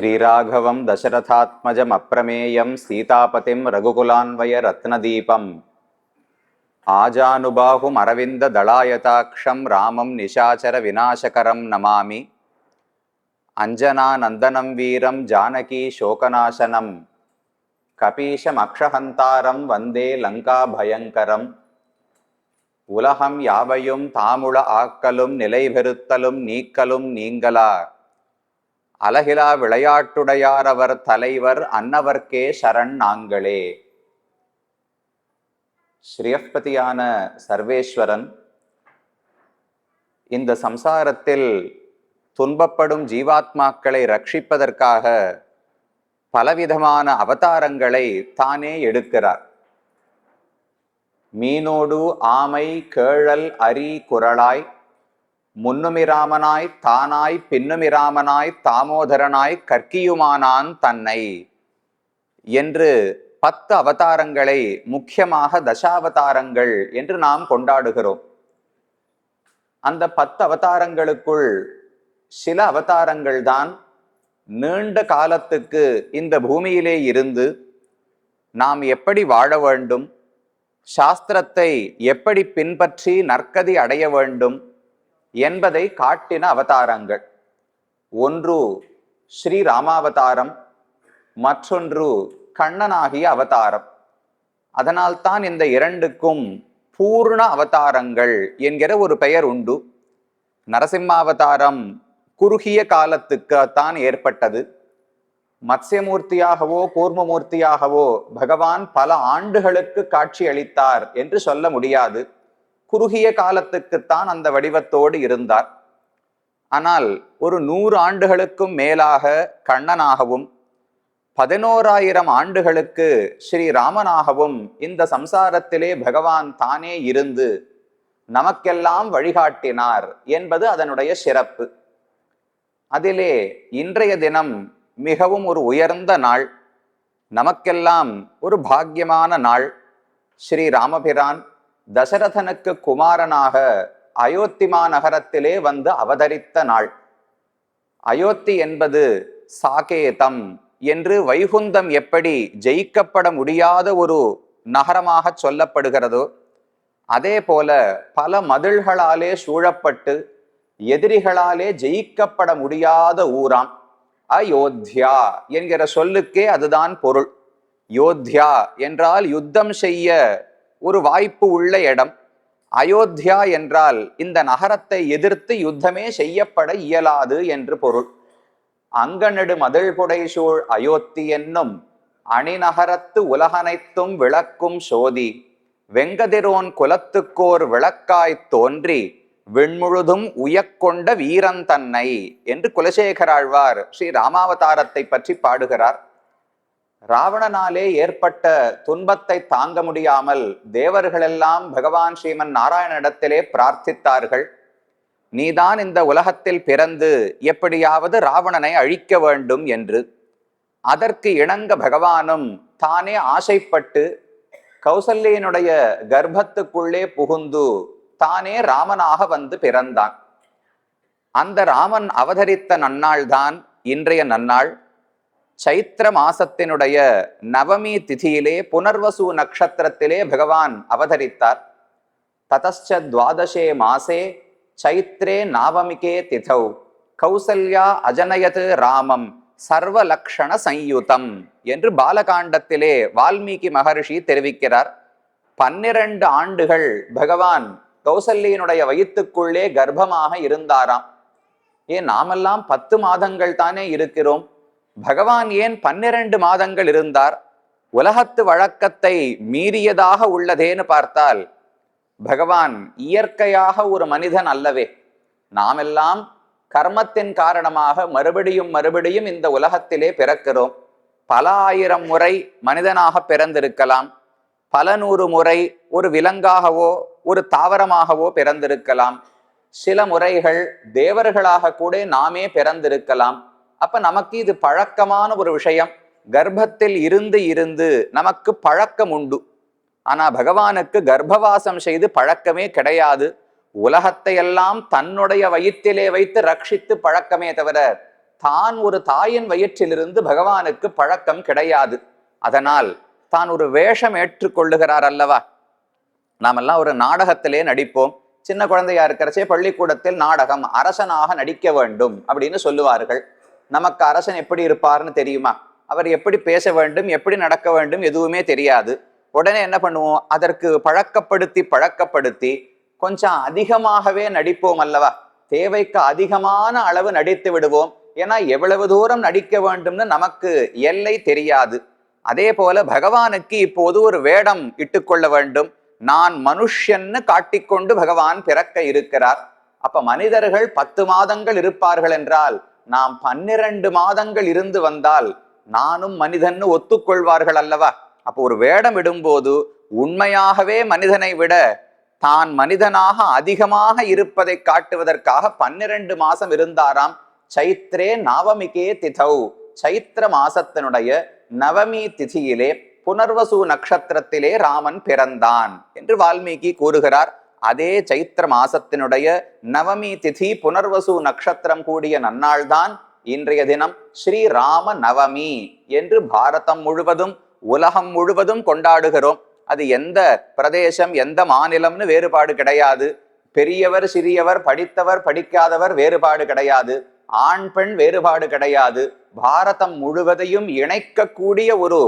श्रीराघवं दशरथात्मजम् अप्रमेयं सीतापतिं रघुकुलान्वय रत्नदीपम् आजानुबाहुम् अरविन्ददलायताक्षं रामं निशाचरविनाशकरं नमामि अञ्जनानन्दनं वीरं जानकी शोकनाशनं कपीशमक्षहन्तारं वन्दे लङ्काभयङ्करम् உலகம் யாவையும் தாமுள ஆக்கலும் நிலைபெறுத்தலும் நீக்கலும் நீங்களா அலகிலா விளையாட்டுடையார் அவர் தலைவர் அன்னவர்க்கே சரண் நாங்களே. ஸ்ரீயப்பதியான சர்வேஸ்வரன் இந்த சம்சாரத்தில் துன்பப்படும் ஜீவாத்மாக்களை ரட்சிப்பதற்காக பலவிதமான அவதாரங்களை தானே எடுக்கிறார். மீனோடு ஆமை கேழல் அரி குரலாய் முன்னுமிராமனாய் தானாய் பின்னுமிராமனாய் தாமோதரனாய் கற்கியுமானான் தன்னை என்று பத்து அவதாரங்களை முக்கியமாக தசாவதாரங்கள் என்று நாம் கொண்டாடுகிறோம். அந்த பத்து அவதாரங்களுக்குள் சில அவதாரங்கள் தான் நீண்ட காலத்துக்கு இந்த பூமியிலே இருந்து நாம் எப்படி வாழ வேண்டும் சாஸ்திரத்தை எப்படி பின்பற்றி நற்கதி அடைய வேண்டும் என்பதை காட்டின அவதாரங்கள். ஒன்று ஸ்ரீ ராமாவதாரம் மற்றொன்று கண்ணனாகிய அவதாரம். அதனால்தான் இந்த இரண்டுக்கும் பூர்ண அவதாரங்கள் என்கிற ஒரு பெயர் உண்டு. நரசிம்மாவதாரம் குறுகிய காலத்துக்குத்தான் ஏற்பட்டது. மத்ஸ்யமூர்த்தியாகவோ கூர்மமூர்த்தியாகவோ பகவான் பல ஆண்டுகளுக்கு காட்சி அளித்தார் என்று சொல்ல முடியாது. குறுகிய காலத்துக்குத்தான் அந்த வடிவத்தோடு இருந்தார். ஆனால் ஒரு நூறு ஆண்டுகளுக்கும் மேலாக கண்ணனாகவும் பதினோராயிரம் ஆண்டுகளுக்கு ஸ்ரீ ராமனாகவும் இந்த சம்சாரத்திலே பகவான் தானே இருந்து நமக்கெல்லாம் வழிகாட்டினார் என்பது அதனுடைய சிறப்பு. அதிலே இன்றைய தினம் மிகவும் ஒரு உயர்ந்த நாள் நமக்கெல்லாம் ஒரு பாக்கியமான நாள் ஸ்ரீ ராமபிரான் தசரதனுக்கு குமாரனாக அயோத்திமா நகரத்திலே வந்து அவதரித்த நாள். அயோத்தி என்பது சாகேதம் என்று வைகுந்தம் எப்படி ஜெயிக்கப்பட முடியாத ஒரு நகரமாக சொல்லப்படுகிறதோ அதே போல பல மதில்களாலே சூழப்பட்டு எதிரிகளாலே ஜெயிக்கப்பட முடியாத ஊராம். அயோத்தியா என்கிற சொல்லுக்கே அதுதான் பொருள். யோத்யா என்றால் யுத்தம் செய்ய ஒரு வாய்ப்பு உள்ள இடம். அயோத்தியா என்றால் இந்த நகரத்தை எதிர்த்து யுத்தமே செய்யப்பட இயலாது என்று பொருள். அங்கனடு மதில் புடைசூழ் அயோத்தி என்னும் அணிநகரத்து உலகனைத்தும் விளக்கும் சோதி. வெங்கதிரோன் குலத்துக்கோர் விளக்காய் தோன்றி விண்முழுதும் உயக்கொண்ட வீரன் தன்னை என்று குலசேகராழ்வார் ஸ்ரீ ராமாவதாரத்தை பற்றி பாடுகிறார். ராவணனாலே ஏற்பட்ட துன்பத்தை தாங்க முடியாமல் தேவர்களெல்லாம் பகவான் ஸ்ரீமன் நாராயணனிடத்திலே பிரார்த்தித்தார்கள். நீதான் இந்த உலகத்தில் பிறந்து எப்படியாவது ராவணனை அழிக்க வேண்டும் என்று. அதற்கு இணங்க பகவானும் தானே ஆசைப்பட்டு கௌசல்யனுடைய கர்ப்பத்துக்குள்ளே புகுந்து தானே ராமனாக வந்து பிறந்தான். அந்த ராமன் அவதரித்த நன்னாள்தான் இன்றைய நன்னாள். சைத்திர மாசத்தினுடைய நவமி திதியிலே புனர்வசு நட்சத்திரத்திலே பகவான் அவதரித்தார். ததச்ச துவாதசே மாசே சைத்ரே நாவமிகே திதௌ. கௌசல்யா அஜனயது ராமம் சர்வலக்ஷண சயுதம் என்று பாலகாண்டத்திலே வால்மீகி மகர்ஷி தெரிவிக்கிறார். பன்னிரண்டு ஆண்டுகள் பகவான் கௌசல்யனுடைய வயிற்றுக்குள்ளே கர்ப்பமாக இருந்தாராம். ஏன் நாமெல்லாம் பத்து மாதங்கள் தானே இருக்கிறோம்? பகவான் ஏன் பன்னிரண்டு மாதங்கள் இருந்தார்? உலகத்து வழக்கத்தை மீறியதாக உள்ளதேன்னு பார்த்தால் பகவான் இயற்கையாக ஒரு மனிதன் அல்லவே. நாமெல்லாம் கர்மத்தின் காரணமாக மறுபடியும் மறுபடியும் இந்த உலகத்திலே பிறக்கிறோம். பல ஆயிரம் முறை மனிதனாக பிறந்திருக்கலாம். பல நூறு முறை ஒரு விலங்காகவோ ஒரு தாவரமாகவோ பிறந்திருக்கலாம். சில முறைகள் தேவர்களாக கூட நாமே பிறந்திருக்கலாம். அப்ப நமக்கு இது பழக்கமான ஒரு விஷயம். கர்ப்பத்தில் இருந்து இருந்து நமக்கு பழக்கம் உண்டு. ஆனா பகவானுக்கு கர்ப்பவாசம் செய்து பழக்கமே கிடையாது. உலகத்தை எல்லாம் தன்னுடைய வயிற்றிலே வைத்து ரட்சித்து பழக்கமே தவிர தான் ஒரு தாயின் வயிற்றிலிருந்து பகவானுக்கு பழக்கம் கிடையாது. அதனால் தான் ஒரு வேஷம் ஏற்றுக்கொள்ளுகிறார் அல்லவா? நாமெல்லாம் ஒரு நாடகத்திலே நடிப்போம். சின்ன குழந்தையா இருக்கிறச்சே பள்ளிக்கூடத்தில் நாடகம் அரசனாக நடிக்க வேண்டும் அப்படின்னு சொல்லுவார்கள். நமக்கு அரசன் எப்படி இருப்பார்னு தெரியுமா? அவர் எப்படி பேச வேண்டும் எப்படி நடக்க வேண்டும் எதுவுமே தெரியாது. உடனே என்ன பண்ணுவோம்? அதற்கு பழக்கப்படுத்தி பழக்கப்படுத்தி கொஞ்சம் அதிகமாகவே நடிப்போம் அல்லவா? தேவைக்கு அதிகமான அளவு நடித்து விடுவோம். ஏன்னா எவ்வளவு தூரம் நடிக்க வேண்டும்னு நமக்கு எல்லை தெரியாது. அதே போல பகவானுக்கு இப்போது ஒரு வேடம் இட்டுக்கொள்ள வேண்டும். நான் மனுஷன்னு காட்டிக்கொண்டு பகவான் பிறக்க இருக்கிறார். அப்ப மனிதர்கள் பத்து மாதங்கள் இருப்பார்கள் என்றால் நாம் பன்னிரண்டு மாதங்கள் இருந்து வந்தால் நானும் மனிதன்னு ஒத்துக்கொள்வார்கள் அல்லவா? அப்போ ஒரு வேடம் இடும்போது உண்மையாகவே மனிதனை விட தான் மனிதனாக அதிகமாக இருப்பதை காட்டுவதற்காக பன்னிரண்டு மாசம் இருந்தாராம். சைத்ரே நவமிகே திதௌ. சைத்திர மாசத்தினுடைய நவமி திதியிலே புனர்வசு நட்சத்திரத்திலே ராமன் பிறந்தான் என்று வால்மீகி கூறுகிறார். அதே சைத்திர மாசத்தினுடைய நவமி திதி புனர்வசு நட்சத்திரம் கூடிய நன்னாள்தான் இன்றைய தினம் ஸ்ரீராம நவமி என்று பாரதம் முழுவதும் உலகம் முழுவதும் கொண்டாடுகிறோம். அது எந்த பிரதேசம் எந்த மாநிலம்னு வேறுபாடு கிடையாது. பெரியவர் சிறியவர் படித்தவர் படிக்காதவர் வேறுபாடு கிடையாது. ஆண் பெண் வேறுபாடு கிடையாது. பாரதம் முழுவதையும் இணைக்கக்கூடிய ஒரு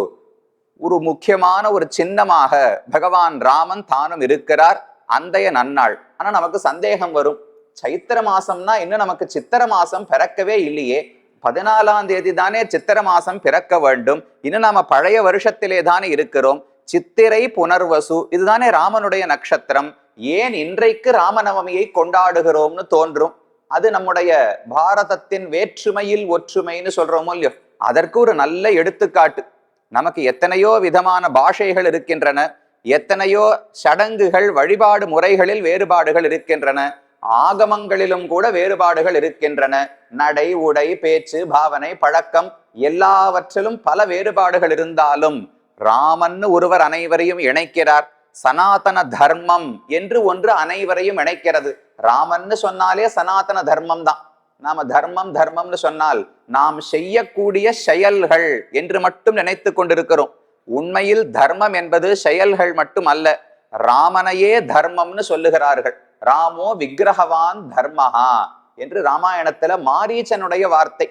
ஒரு முக்கியமான ஒரு சின்னமாக பகவான் ராமன் தானும் இருக்கிறார். அந்தைய நன்னாள். ஆனா நமக்கு சந்தேகம் வரும். சைத்திர மாசம்னா இன்னும் நமக்கு சித்திர மாசம் பிறக்கவே இல்லையே. பதினாலாம் தேதி தானே சித்திர மாசம் பிறக்க வேண்டும். இன்னும் நாம பழைய வருஷத்திலே தானே இருக்கிறோம். சித்திரை புனர்வசு இதுதானே ராமனுடைய நட்சத்திரம். ஏன் இன்றைக்கு ராமநவமியை கொண்டாடுகிறோம்னு தோன்றும்? அது நம்முடைய பாரதத்தின் வேற்றுமையில் ஒற்றுமைன்னு சொல்றோமோ இல்லையோ? அதற்கு ஒரு நல்ல எடுத்துக்காட்டு. நமக்கு எத்தனையோ விதமான பாஷைகள் இருக்கின்றன. எத்தனையோ சடங்குகள் வழிபாடு முறைகளில் வேறுபாடுகள் இருக்கின்றன. ஆகமங்களிலும் கூட வேறுபாடுகள் இருக்கின்றன. நடை உடை பேச்சு பாவனை பழக்கம் எல்லாவற்றிலும் பல வேறுபாடுகள் இருந்தாலும் ராமன்னு ஒருவர் அனைவரையும் இணைக்கிறார். சனாதன தர்மம் என்று ஒன்று அனைவரையும் இணைக்கிறது. ராமன்னு சொன்னாலே சனாதன தர்மம் தான். நாம தர்மம் தர்மம்னு சொன்னால் நாம் செய்யக்கூடிய செயல்கள் என்று மட்டும் நினைத்து கொண்டிருக்கிறோம். உண்மையில் தர்மம் என்பது செயல்கள் மட்டும் அல்ல ராமனையே தர்மம்னு சொல்லுகிறார்கள். ராமோ விக்கிரகவான் தர்மஹா என்று ராமாயணத்துல மாரீச்சனுடைய வார்த்தை.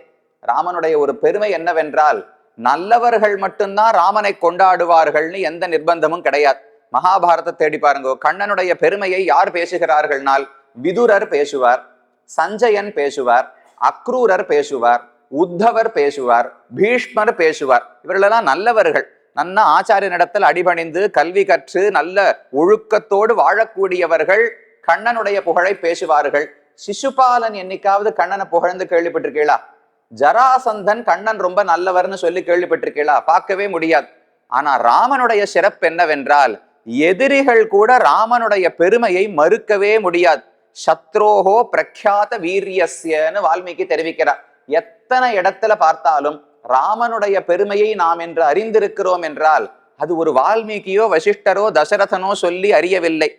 ராமனுடைய ஒரு பெருமை என்னவென்றால் நல்லவர்கள் மட்டும்தான் ராமனை கொண்டாடுவார்கள்னு எந்த நிர்பந்தமும் கிடையாது. மகாபாரத தேடி பாருங்க கண்ணனுடைய பெருமையை யார் பேசுகிறார்கள்னால் விதுரர் பேசுவார் சஞ்சயன் பேசுவார் அக்ரூரர் பேசுவார் உத்தவர் பேசுவார் பீஷ்மர் பேசுவார். இவர்களெல்லாம் நல்லவர்கள். நல்ல ஆச்சாரியனிடத்தில் அடிபணிந்து கல்வி கற்று நல்ல ஒழுக்கத்தோடு வாழக்கூடியவர்கள் கண்ணனுடைய புகழை பேசுவார்கள். சிசுபாலன் என்னைக்காவது கண்ணனை புகழ்ந்து கேள்விப்பட்டிருக்கீங்களா ஜராசந்தன் கண்ணன் ரொம்ப நல்லவர்னு சொல்லி கேள்விப்பட்டிருக்கீங்களா பார்க்கவே முடியாது. ஆனா ராமனுடைய சிறப்பு என்னவென்றால் எதிரிகள் கூட ராமனுடைய பெருமையை மறுக்கவே முடியாது. சத்ரோஹோ பிரக்யாத வீரியஸ்யன்னு வால்மீகி தெரிவிக்கிறார். எத்தனை இடத்துல பார்த்தாலும் ராமனுடைய பெருமையை நாம் என்று அறிந்திருக்கிறோம் என்றால் அது ஒரு வால்மீகியோ வசிஷ்டரோ தசரதனோ சொல்லி அறியவில்லை.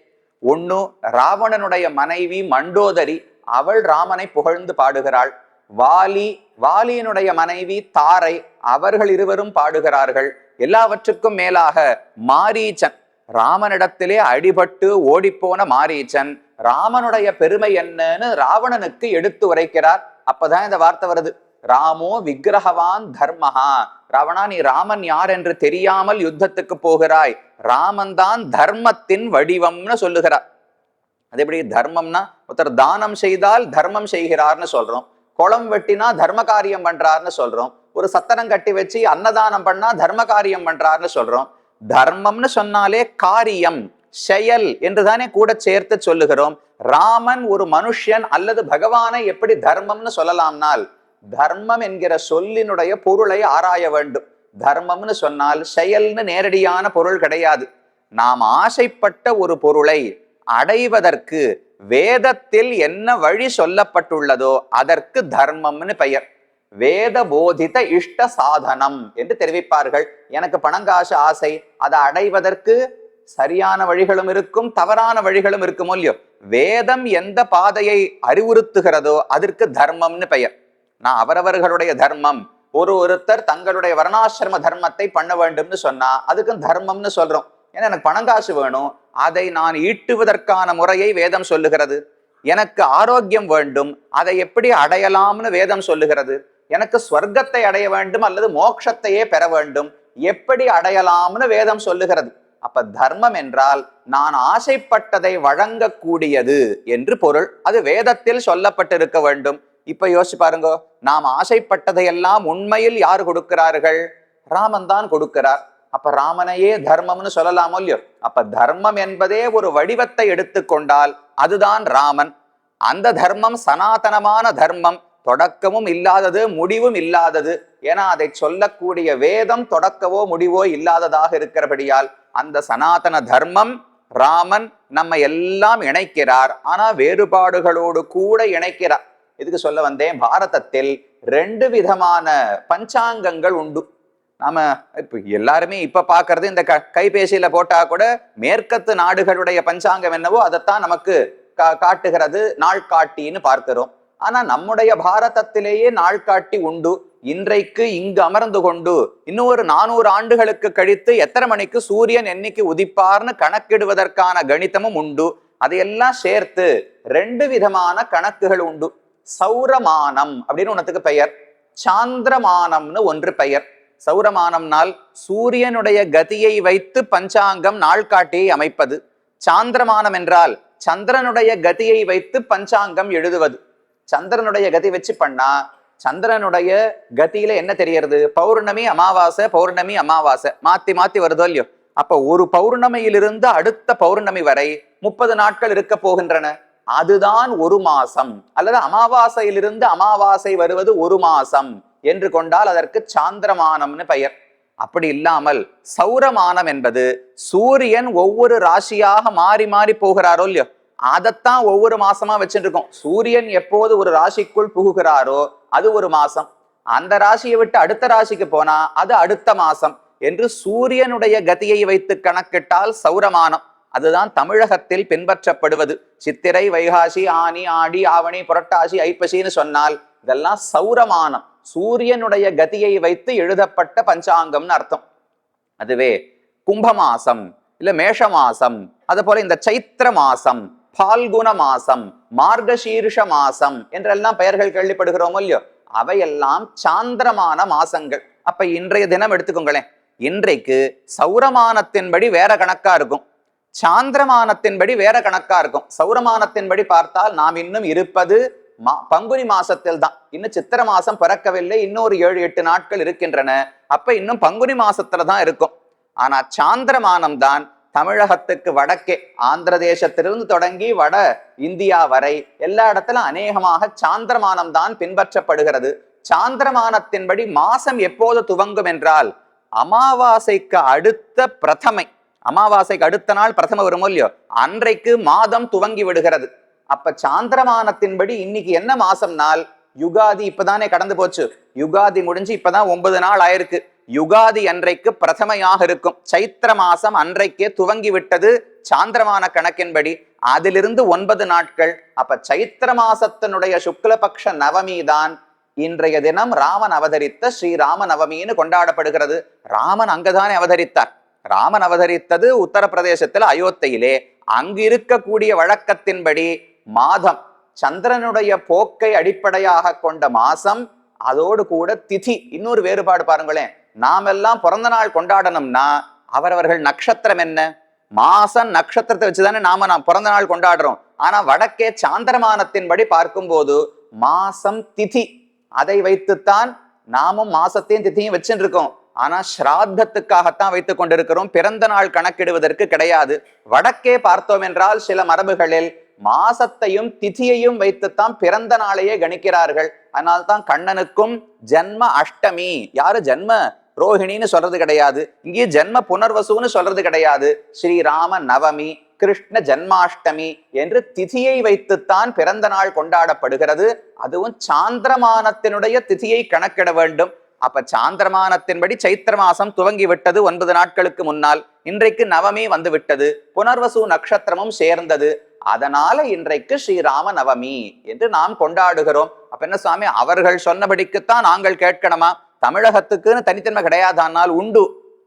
ஒன்று ராவணனுடைய மனைவி மண்டோதரி அவள் ராமனை புகழ்ந்து பாடுகிறாள். வாலி வாலியினுடைய மனைவி தாரை அவர்கள் இருவரும் பாடுகிறார்கள். எல்லாவற்றுக்கும் மேலாக மாரீச்சன் ராமனிடத்திலே அடிபட்டு ஓடிப்போன மாரீச்சன் ராமனுடைய பெருமை என்னன்னு ராவணனுக்கு எடுத்து உரைக்கிறார். அப்பதான் இந்த வார்த்தை வருது. ராமோ விக்கிரகவான் தர்மஹா. ராவணா நீ ராமன் யார் என்று தெரியாமல் யுத்தத்துக்கு போகிறாய்? ராமன் தான் தர்மத்தின் வடிவம்னு சொல்லுகிறார். அது எப்படி? தர்மம்னா ஒருத்தர் தானம் செய்தால் தர்மம் செய்கிறார்னு சொல்றோம். குளம் வெட்டினா தர்ம காரியம் பண்றாருன்னு சொல்றோம். ஒரு சத்தனம் கட்டி வச்சு அன்னதானம் பண்ணா தர்ம காரியம் பண்றாருன்னு சொல்றோம். தர்மம்னு சொன்னாலே காரியம் செயல் என்றுதானே கூட சேர்த்து சொல்லுகிறோம். ராமன் ஒரு மனுஷன் அல்லது பகவானை எப்படி தர்மம்னு சொல்லலாம்னால் தர்மம் என்கிற சொல்லினுடைய பொருளை ஆராய வேண்டும். தர்மம்னு சொன்னால் செயல்னு நேரடியான பொருள் கிடையாது. நாம் ஆசைப்பட்ட ஒரு பொருளை அடைவதற்கு வேதத்தில் என்ன வழி சொல்லப்பட்டுள்ளதோ அதற்கு தர்மம்னு பெயர். வேத போதித இஷ்ட சாதனம் என்று தெரிவிப்பார்கள். எனக்கு பணங்காசு ஆசை அதை அடைவதற்கு சரியான வழிகளும் இருக்கும் தவறான வழிகளும் இருக்குமோ இல்லையோ? வேதம் எந்த பாதையை அறிவுறுத்துகிறதோ அதற்கு தர்மம்னு பெயர். நான் அவரவர்களுடைய தர்மம். ஒரு ஒருத்தர் தங்களுடைய வர்ணாசிரம தர்மத்தை பண்ண வேண்டும்னு சொன்னா அதுக்கும் தர்மம்னு சொல்றோம். ஏன்னா எனக்கு பணங்காசு வேணும். அதை நான் ஈட்டுவதற்கான முறையை வேதம் சொல்லுகிறது. எனக்கு ஆரோக்கியம் வேண்டும். அதை எப்படி அடையலாம்னு வேதம் சொல்லுகிறது. எனக்கு ஸ்வர்க்கத்தை அடைய வேண்டும் அல்லது மோட்சத்தையே பெற வேண்டும். எப்படி அடையலாம்னு வேதம் சொல்லுகிறது. அப்ப தர்மம் என்றால் நான் ஆசைப்பட்டதை வழங்கக்கூடியது என்று பொருள். அது வேதத்தில் சொல்லப்பட்டிருக்க வேண்டும். இப்ப யோசிச்சு பாருங்க நாம் ஆசைப்பட்டதையெல்லாம் உண்மையில் யார் கொடுக்கிறார்கள்? ராமன் தான் கொடுக்கிறார். அப்ப ராமனையே தர்மம்னு சொல்லலாமோ இல்லையோ? அப்ப தர்மம் என்பதே ஒரு வடிவத்தை எடுத்துக்கொண்டால் அதுதான் ராமன். அந்த தர்மம் சனாதனமான தர்மம். தொடக்கமும் இல்லாதது முடிவும் இல்லாதது. ஏன்னா அதை சொல்லக்கூடிய வேதம் தொடக்கவோ முடிவோ இல்லாததாக இருக்கிறபடியால் அந்த சனாதன தர்மம் ராமன் நம்ம எல்லாம் இணைக்கிறார். ஆனா வேறுபாடுகளோடு கூட இணைக்கிறார். இதுக்கு சொல்ல வந்தேன்? பாரதத்தில் ரெண்டு விதமான பஞ்சாங்கங்கள் உண்டு. நாம இப்ப எல்லாருமே இப்ப பாக்குறது இந்த க கைபேசியில போட்டா கூட மேற்கத்து நாடுகளுடைய பஞ்சாங்கம் என்னவோ அதைத்தான் நமக்கு கா காட்டுகிறது நாள்காட்டின்னு பார்க்கிறோம். ஆனா நம்முடைய பாரதத்திலேயே நாள்காட்டி உண்டு. இன்றைக்கு இங்கு அமர்ந்து கொண்டு இன்னும் ஒரு நானூறு ஆண்டுகளுக்கு கழித்து எத்தனை மணிக்கு சூரியன் என்னைக்கு உதிப்பார்னு கணக்கிடுவதற்கான கணிதமும் உண்டு. அதையெல்லாம் சேர்த்து ரெண்டு விதமான கணக்குகள் உண்டு. சௌரமானம் அப்படின்னு ஒன்றத்துக்கு பெயர். சாந்திரமானம்னு ஒன்று பெயர். சௌரமானம்னால் சூரியனுடைய கதியை வைத்து பஞ்சாங்கம் நாள்காட்டியை அமைப்பது. சாந்திரமானம் என்றால் சந்திரனுடைய கதியை வைத்து பஞ்சாங்கம் எழுதுவது. சந்திரனுடைய கதி வச்சு பண்ணா சந்திரனுடைய கதியில என்ன தெரியறது பௌர்ணமி அமாவாசை பௌர்ணமி அமாவாசை. மாத்தி மாத்தி வருதோ இல்லையோ? அப்ப ஒரு பௌர்ணமியிலிருந்து அடுத்த பௌர்ணமி வரை முப்பது நாட்கள் இருக்க போகின்றன. அதுதான் ஒரு மாசம். அல்லது அமாவாசையிலிருந்து அமாவாசை வருவது ஒரு மாசம் என்று கொண்டால் அதற்கு சாந்திரமானம்னு பெயர். அப்படி இல்லாமல் சௌரமானம் என்பது சூரியன் ஒவ்வொரு ராசியாக மாறி மாறி போகிறாரோ இல்லையோ? அதைத்தான் ஒவ்வொரு மாசமா வச்சுட்டு இருக்கோம் சூரியன் எப்போது ஒரு ராசிக்குள் புகுகிறாரோ அது ஒரு மாசம். அந்த ராசியை விட்டு அடுத்த ராசிக்கு போனா அது அடுத்த மாசம் என்று சூரியனுடைய கதியை வைத்து கணக்கிட்டால் சௌரமானம். அதுதான் தமிழகத்தில் பின்பற்றப்படுவது. சித்திரை வைகாசி ஆனி ஆடி ஆவணி புரட்டாசி ஐப்பசின்னு சொன்னால் இதெல்லாம் சௌரமானம். சூரியனுடைய கதியை வைத்து எழுதப்பட்ட பஞ்சாங்கம்னு அர்த்தம். அதுவே கும்பமாசம் இல்ல மேஷ மாசம் அது போல இந்த சைத்திர மாசம் பால்குண மாசம் மார்கசீர்ஷ மாசம் என்றெல்லாம் பெயர்கள் கேள்விப்படுகிறோமோ இல்லையோ அவையெல்லாம் சாந்திரமான மாசங்கள். அப்ப இன்றைய தினம் எடுத்துக்கோங்களேன். இன்றைக்கு சௌரமானத்தின்படி வேற கணக்கா இருக்கும். சாந்திரமானத்தின்படி வேற கணக்கா இருக்கும். சௌரமானத்தின்படி பார்த்தால் நாம் இன்னும் இருப்பது மா பங்குனி மாசத்தில் தான். இன்னும் சித்திர மாசம் பிறக்கவில்லை. இன்னொரு ஏழு எட்டு நாட்கள் இருக்கின்றன. அப்ப இன்னும் பங்குனி மாசத்துல தான் இருக்கும். ஆனா சாந்திரமானம் தான் தமிழகத்துக்கு வடக்கே. ஆந்திர தேசத்திலிருந்து தொடங்கி வட இந்தியா வரை எல்லா இடத்துல அநேகமாக சாந்திரமானம் தான் பின்பற்றப்படுகிறது. சாந்திரமானத்தின்படி மாசம் எப்போது துவங்கும் என்றால் அமாவாசைக்கு அடுத்த பிரதமை. அமாவாசைக்கு அடுத்த நாள் பிரதம வருமோ இல்லையோ? அன்றைக்கு மாதம் துவங்கி விடுகிறது. அப்ப சாந்திரமானத்தின்படி இன்னைக்கு என்ன மாசம் நாள்? யுகாதி இப்பதானே கடந்து போச்சு. யுகாதி முடிஞ்சு இப்பதான் ஒன்பது நாள் ஆயிருக்கு. யுகாதி அன்றைக்கு பிரதமையாக இருக்கும். சைத்திர மாசம் அன்றைக்கே துவங்கி விட்டது சாந்திரமான கணக்கின்படி. அதிலிருந்து ஒன்பது நாட்கள். அப்ப சைத்திர மாசத்தினுடைய சுக்லபக்ஷ நவமி தான் இன்றைய தினம் ராமன் அவதரித்த ஸ்ரீராம நவமின்னு கொண்டாடப்படுகிறது. ராமன் அங்கதானே அவதரித்தார். ராமன் அவதரித்தது உத்தரப்பிரதேசத்துல அயோத்தையிலே. அங்கு இருக்கக்கூடிய வழக்கத்தின்படி மாதம் சந்திரனுடைய போக்கை அடிப்படையாக கொண்ட மாசம் அதோடு கூட திதி. இன்னொரு வேறுபாடு பாருங்களேன். நாம் எல்லாம் பிறந்த நாள் கொண்டாடணும்னா அவரவர்கள் நட்சத்திரம் என்ன? மாசம் நட்சத்திரத்தை வச்சுதானே நாம நாம் பிறந்த நாள் கொண்டாடுறோம். ஆனா வடக்கே சாந்திரமானத்தின்படி பார்க்கும்போது மாசம் திதி. அதை வைத்துத்தான் நாமும் மாசத்தையும் திதியும் வச்சுட்டு இருக்கோம் ஆனா ஸ்ராத்தத்துக்காகத்தான் வைத்துக் கொண்டிருக்கிறோம். பிறந்த நாள் கணக்கிடுவதற்கு கிடையாது. வடக்கே பார்த்தோம் என்றால் சில மரபுகளில் மாசத்தையும் திதியையும் வைத்துத்தான் பிறந்த நாளையே கணிக்கிறார்கள். அதனால்தான் கண்ணனுக்கும் ஜன்ம அஷ்டமி. யாரு? ஜென்ம ரோஹிணின்னு சொல்றது கிடையாது. இங்கே ஜென்ம புனர்வசுன்னு சொல்றது கிடையாது. ஸ்ரீராம நவமி கிருஷ்ண ஜன்மாஷ்டமி என்று திதியை வைத்துத்தான் பிறந்த நாள் கொண்டாடப்படுகிறது. அதுவும் சாந்திரமானத்தினுடைய திதியை கணக்கிட வேண்டும். அப்ப சாந்திரமானத்தின்படி சைத்திர மாசம் துவங்கி விட்டது ஒன்பது நாட்களுக்கு முன்னால். இன்றைக்கு நவமி வந்து விட்டது. புனர்வசு நட்சத்திரமும் சேர்ந்தது. அதனால இன்றைக்கு ஸ்ரீராம நவமி என்று நாம் கொண்டாடுகிறோம். அப்ப என்ன சுவாமி? அவர்கள் சொன்னபடிக்குத்தான் நாங்கள் கேட்கணுமா? தமிழகத்துக்குன்னு தனித்தன்மை கிடையாதானால் உண்டு.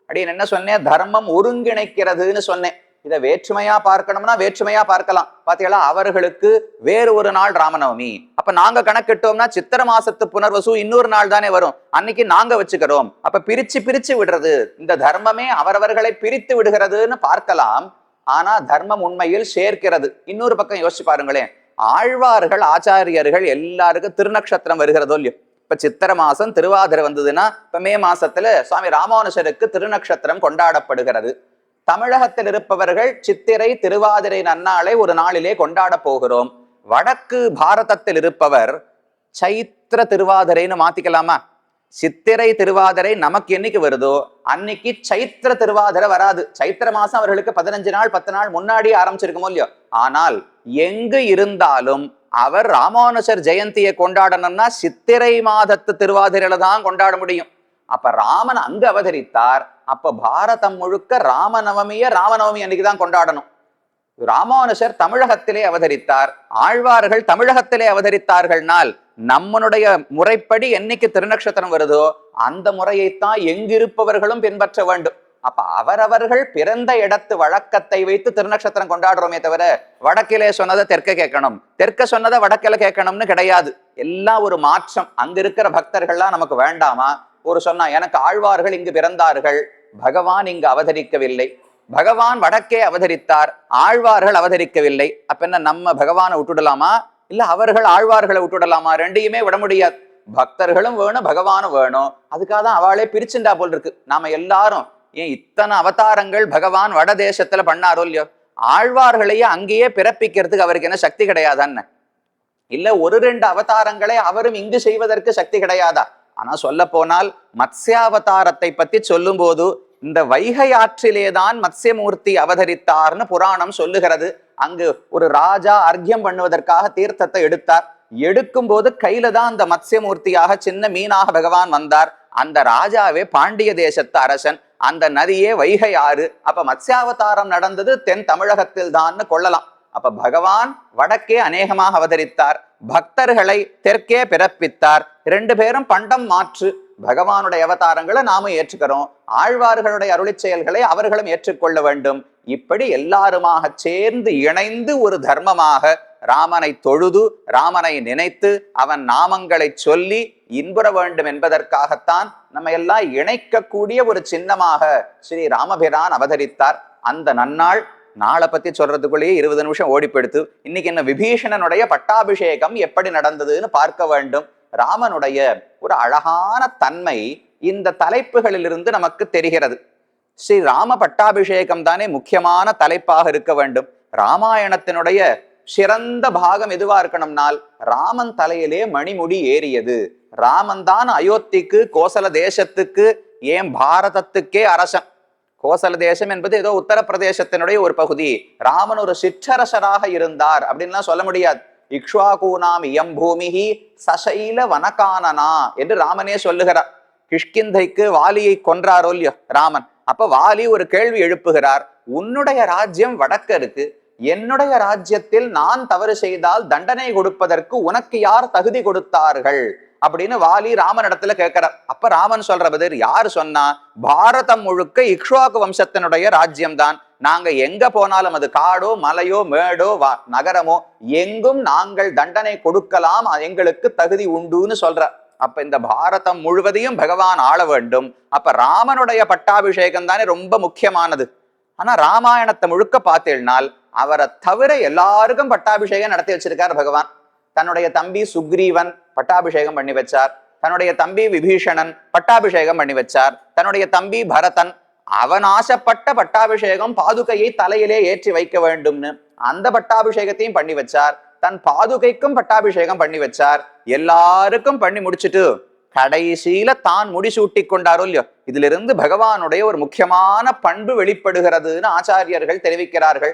அப்படின்னு என்ன சொன்னேன்? தர்மம் ஒருங்கிணைக்கிறதுன்னு சொன்னேன். இதை வேற்றுமையா பார்க்கணும்னா வேற்றுமையா பார்க்கலாம். பாத்தீங்களா? அவர்களுக்கு வேறு ஒரு நாள் ராமநவமி. அப்ப நாங்க கணக்கிட்டோம்னா சித்திர மாசத்து புனர்வசு இன்னொரு நாள் தானே வரும். அன்னைக்கு நாங்க வச்சுக்கிறோம். அப்ப பிரிச்சு பிரிச்சு விடுறது. இந்த தர்மமே அவரவர்களை பிரித்து விடுகிறதுன்னு பார்க்கலாம். ஆனா தர்மம் உண்மையில் சேர்க்கிறது. இன்னொரு பக்கம் யோசிச்சு பாருங்களேன். ஆழ்வார்கள் ஆச்சாரியர்கள் எல்லாருக்கும் திருநக்ஷத்திரம் வருகிறதோ இல்லையோ? இப்ப சித்திர மாசம் திருவாதிரை வந்ததுன்னா இப்ப மே மாசத்துல சுவாமி ராமானுஷருக்கு திருநக்ஷத்திரம் கொண்டாடப்படுகிறது. தமிழகத்தில் இருப்பவர்கள் சித்திரை திருவாதிரை நன்னாளை ஒரு நாளிலே கொண்டாட போகிறோம். வடக்கு பாரதத்தில் இருப்பவர் சைத்திர திருவாதிரைன்னு மாத்திக்கலாமா? சித்திரை திருவாதிரை நமக்கு என்னைக்கு வருதோ அன்னைக்கு சைத்திர திருவாதிரை வராது. சைத்திர மாசம் அவர்களுக்கு பதினஞ்சு நாள் பத்து நாள் முன்னாடியே ஆரம்பிச்சிருக்குமோ இல்லையோ? ஆனால் எங்கு இருந்தாலும் அவர் ராமானுஜர் ஜெயந்தியை கொண்டாடணும்னா சித்திரை மாதத்து திருவாதிரையில தான் கொண்டாட முடியும். அப்ப ராமன் அங்க அவதரித்தார். அப்ப பாரதம் முழுக்க ராமநவமிய ராமநவமி அன்னைக்கு தான் கொண்டாடணும். ராமானுஷர் தமிழகத்திலே அவதரித்தார். ஆழ்வார்கள் தமிழகத்திலே அவதரித்தார்கள்னால் நம்மனுடைய முறைப்படி என்னைக்கு திருநக்ஷத்திரம் வருதோ அந்த முறையைத்தான் எங்கிருப்பவர்களும் பின்பற்ற வேண்டும். அப்ப அவரவர்கள் பிறந்த இடத்து வழக்கத்தை வைத்து திருநக்ஷத்திரம் கொண்டாடுறோமே தவிர வடக்கிலே சொன்னதை தெற்க கேட்கணும். தெற்க சொன்னதை வடக்கில கேட்கணும்னு கிடையாது. எல்லாம் ஒரு மாற்றம். அங்க இருக்கிற பக்தர்கள்லாம் நமக்கு வேண்டாமா? ஒரு சொன்னா எனக்கு ஆழ்வார்கள் இங்கு பிறந்தார்கள். பகவான் இங்கு அவதரிக்கவில்லை. பகவான் வடக்கே அவதரித்தார். ஆழ்வார்கள் அவதரிக்கவில்லை. அப்ப என்ன நம்ம பகவானை விட்டுடலாமா? இல்ல அவர்கள் ஆழ்வார்களை விட்டுடலாமா? ரெண்டையுமே விட முடியாது. பக்தர்களும் வேணும் பகவானும் வேணும். அதுக்காக தான் அவளே பிரிச்சுண்டா போல் இருக்கு. நாம எல்லாரும் ஏன் இத்தனை அவதாரங்கள் பகவான் வட தேசத்துல பண்ணாரோ இல்லையோ? ஆழ்வார்களையே அங்கேயே பிறப்பிக்கிறதுக்கு அவருக்கு என்ன சக்தி கிடையாதான்னு? இல்ல ஒரு ரெண்டு அவதாரங்களை அவரும் இங்கு செய்வதற்கு சக்தி கிடையாதா? ஆனா சொல்ல போனால் மத்ஸ்யாவதாரத்தை பத்தி சொல்லும் போது இந்த வைகை ஆற்றிலேதான் மத்ஸ்யமூர்த்தி அவதரித்தார்னு புராணம் சொல்லுகிறது. அங்கு ஒரு ராஜா அர்க்கியம் பண்ணுவதற்காக தீர்த்தத்தை எடுத்தார். எடுக்கும் போது கையில தான் அந்த மத்ஸ்யமூர்த்தியாக சின்ன மீனாக பகவான் வந்தார். அந்த ராஜாவே பாண்டிய தேசத்து அரசன். அந்த நதியே வைகை ஆறு. அப்ப மத்ஸ்யாவதாரம் நடந்தது தென் தமிழகத்தில் தான்னு கொள்ளலாம். அப்ப பகவான் வடக்கே அநேகமாக அவதரித்தார். பக்தர்களை தெற்கே பிறப்பித்தார். ரெண்டு பேரும் பண்டம் மாற்று பகவானுடைய அவதாரங்களை நாமும் ஏற்றுக்கிறோம். ஆழ்வார்களுடைய அருளி செயல்களை அவர்களும் ஏற்றுக்கொள்ள வேண்டும். இப்படி எல்லாருமாக சேர்ந்து இணைந்து ஒரு தர்மமாக ராமனை தொழுது ராமனை நினைத்து அவன் நாமங்களை சொல்லி இன்புற வேண்டும் என்பதற்காகத்தான் நம்ம எல்லாம் இணைக்கக்கூடிய ஒரு சின்னமாக ஸ்ரீ ராமபிரான் அவதரித்தார். அந்த நன்னாள் நாளை பத்தி சொல்றதுக்குள்ளேயே இருபது நிமிஷம் ஓடிப்படுத்து இன்னைக்கு என்ன விபீஷணனுடைய பட்டாபிஷேகம் எப்படி நடந்ததுன்னு பார்க்க வேண்டும். ராமனுடைய ஒரு அழகான தன்மை இந்த தலைப்புகளிலிருந்து நமக்கு தெரிகிறது. ஸ்ரீ ராம பட்டாபிஷேகம் தானே முக்கியமான தலைப்பாக இருக்க வேண்டும். ராமாயணத்தினுடைய சிறந்த பாகம் எதுவா இருக்கணும்னால் ராமன் தலையிலே மணிமுடி ஏறியது. ராமன் தான் அயோத்திக்கு கோசல தேசத்துக்கு ஏன் பாரதத்துக்கே அரசன். கோசல தேசம் என்பது ஏதோ உத்தரப்பிரதேசத்தினுடைய ஒரு பகுதி. ராமன் ஒரு சிற்றரசராக இருந்தார் அப்படின்லாம் சொல்ல முடியாது. இக்ஷ்வாகூனாம் இயம் பூமிஹி சசைல வனகானனா என்று ராமனே சொல்லுகிறார் கிஷ்கிந்தைக்கு வாலியை கொன்றாரோ இல்லையோ ராமன். அப்ப வாலி ஒரு கேள்வி எழுப்புகிறார். உன்னுடைய ராஜ்யம் வடக்க இருக்கு என்னுடைய ராஜ்யத்தில் நான் தவறு செய்தால் தண்டனை கொடுப்பதற்கு உனக்கு யார் தகுதி கொடுத்தார்கள்? அப்படின்னு வாலி ராமன் இடத்துல கேட்கிறார். அப்ப ராமன் சொல்ற பதில் யார் சொன்னா பாரதம் முழுக்க இக்ஷ்வாக்கு வம்சத்தினுடைய ராஜ்யம் தான் நாங்க எங்க போனாலும் அது காடோ மலையோ மேடோ வா- நகரமோ எங்கும் நாங்கள் தண்டனை கொடுக்கலாம் எங்களுக்கு தகுதி உண்டுன்னு சொல்ற அப்ப இந்த பாரதம் முழுவதையும் பகவான் ஆள வேண்டும். அப்ப ராமனுடைய பட்டாபிஷேகம் தானே ரொம்ப முக்கியமானது. ஆனா ராமாயணத்தை முழுக்க பார்த்தேனால் அவரை தவிர எல்லாருக்கும் பட்டாபிஷேகம் நடத்தி வச்சிருக்கார் பகவான். தன்னுடைய தம்பி சுக்ரீவன் பட்டாபிஷேகம் பண்ணி வச்சார். தன்னுடைய தம்பி விபீஷணன் பட்டாபிஷேகம் பண்ணி வச்சார். தன்னுடைய தம்பி பரதன் அவன் ஆசைப்பட்ட பட்டாபிஷேகம் பாதுகையை தலையிலே ஏற்றி வைக்க வேண்டும்னு அந்த பட்டாபிஷேகத்தையும் பண்ணி வச்சார். தன் பாதுகைக்கும் பட்டாபிஷேகம் பண்ணி வச்சார். எல்லாருக்கும் பண்ணி முடிச்சிட்டு கடைசியில தான் முடிசூட்டி கொண்டாரோ இல்லையோ? இதுல இருந்து பகவானுடைய ஒரு முக்கியமான பண்பு வெளிப்படுகிறதுன்னு ஆச்சாரியர்கள் தெரிவிக்கிறார்கள்.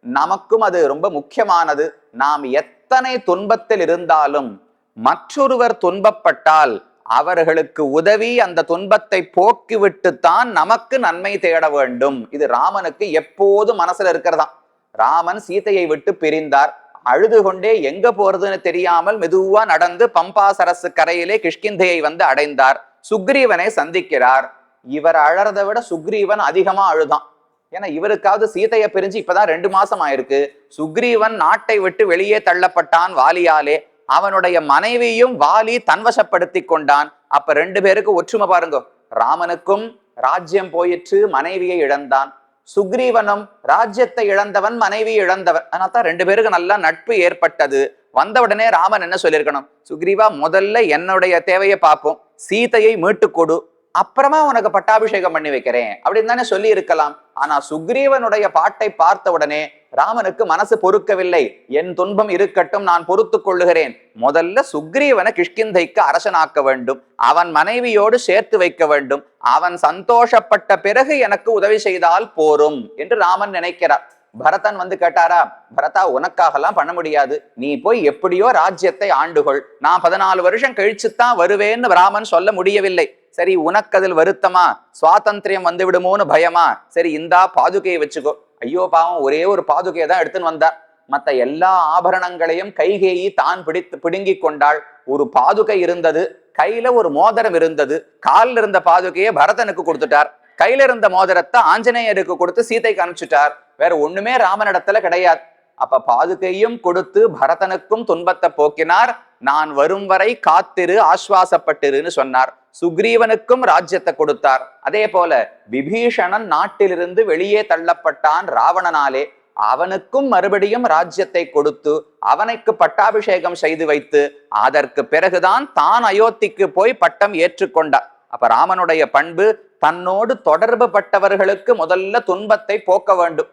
நமக்கும் அது ரொம்ப முக்கியமானது. நாம் எத் எத்தனை துன்பத்தில் இருந்தாலும் மற்றொருவர் துன்பப்பட்டால் அவர்களுக்கு உதவி அந்த துன்பத்தை போக்கிவிட்டுத்தான் நமக்கு நன்மை தேட வேண்டும். இது ராமனுக்கு எப்போதும் மனசுல இருக்கிறதாம். ராமன் சீதையை விட்டு பிரிந்தார். அழுது கொண்டே எங்க போறதுன்னு தெரியாமல் மெதுவா நடந்து பம்பா சரசு கரையிலே கிஷ்கிந்தையை வந்து அடைந்தார். சுக்ரீவனை சந்திக்கிறார். இவர் அழறதை விட சுக்ரீவன் அதிகமா அழுதான். ஏன்னா இவருக்காவது சீதையை பிரிஞ்சு இப்பதான் ரெண்டு மாசம் ஆயிருக்கு. சுக்ரீவன் நாட்டை விட்டு வெளியே தள்ளப்பட்டான் வாலியாலே. அவனுடைய மனைவியும் வாலி தன்வசப்படுத்தி கொண்டான். அப்ப ரெண்டு பேருக்கு ஒற்றுமை பாருங்க. ராமனுக்கும் ராஜ்யம் போயிற்று மனைவியை இழந்தான். சுக்ரீவனும் ராஜ்யத்தை இழந்தவன் மனைவி இழந்தவன். அதனால தான் ரெண்டு பேருக்கு நல்லா நட்பு ஏற்பட்டது. வந்த உடனே ராமன் என்ன சொல்லியிருக்கணும்? சுக்ரீவா முதல்ல என்னுடைய தேவையை பார்ப்போம். சீதையை மீட்டு கொடு. அப்புறமா உனக்கு பட்டாபிஷேகம் பண்ணி வைக்கிறேன். அப்படின்னு தானே சொல்லி இருக்கலாம் ஆனா சுக்ரீவனுடைய பாட்டை பார்த்த உடனே ராமனுக்கு மனசு பொறுக்கவில்லை. என் துன்பம் இருக்கட்டும் நான் பொறுத்து கொள்ளுகிறேன். முதல்ல சுக்ரீவனை கிஷ்கிந்தைக்கு அரசனாக்க வேண்டும். அவன் மனைவியோடு சேர்த்து வைக்க வேண்டும். அவன் சந்தோஷப்பட்ட பிறகு எனக்கு உதவி செய்தால் போரும் என்று ராமன் நினைக்கிறார். பரதன் வந்து கேட்டாரா பரதா உனக்காகலாம் பண்ண முடியாது. நீ போய் எப்படியோ ராஜ்யத்தை ஆண்டுகொள். நான் பதினாலு வருஷம் கழிச்சுத்தான் வருவேன்னு ராமன் சொல்ல முடியவில்லை. சரி உனக்கு அதில் வருத்தமா? சுவாதந்திரியம் வந்து விடுமோன்னு பயமா? சரி இந்தா பாதுகையை வச்சுக்கோ. ஐயோ பாவம் ஒரே ஒரு பாதுகையை தான் எடுத்துன்னு வந்தார். மற்ற எல்லா ஆபரணங்களையும் கைகேயி தான் பிடித்து பிடுங்கி கொண்டாள். ஒரு பாதுகை இருந்தது. கையில ஒரு மோதிரம் இருந்தது. காலில் இருந்த பாதுகையை பரதனுக்கு கொடுத்துட்டார். கையில இருந்த மோதிரத்தை ஆஞ்சநேயருக்கு கொடுத்து சீதைக்கு அனுப்பிச்சுட்டார். வேற ஒண்ணுமே ராமனிடத்துல கிடையாது. அப்ப பாதுகையும் கொடுத்து பரதனுக்கும் துன்பத்தை போக்கினார். நான் வரும் வரை காத்திரு ஆஸ்வாசப்பட்டிருன்னு சொன்னார். சுக்ரீவனுக்கும் ராஜ்யத்தை கொடுத்தார். அதே போல விபீஷணன் நாட்டிலிருந்து வெளியே தள்ளப்பட்டான் ராவணனாலே. அவனுக்கும் மறுபடியும் ராஜ்யத்தை கொடுத்து அவனுக்கு பட்டாபிஷேகம் செய்து வைத்து அதற்கு பிறகுதான் தான் அயோத்திக்கு போய் பட்டம் ஏற்றுக்கொண்டார். அப்ப ராமனுடைய பண்பு தன்னோடு தொடர்பு பட்டவர்களுக்கு முதல்ல துன்பத்தை போக்க வேண்டும்.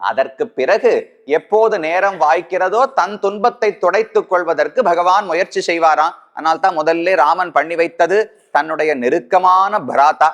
அதற்கு பிறகு எப்போது நேரம் வாய்க்கிறதோ தன் துன்பத்தை துடைத்துக் கொள்வதற்கு பகவான் முயற்சி செய்வாராம். ஆனால் தான் முதல்ல ராமன் பண்ணி வைத்தது தன்னுடைய நெருக்கமான பராத்தா.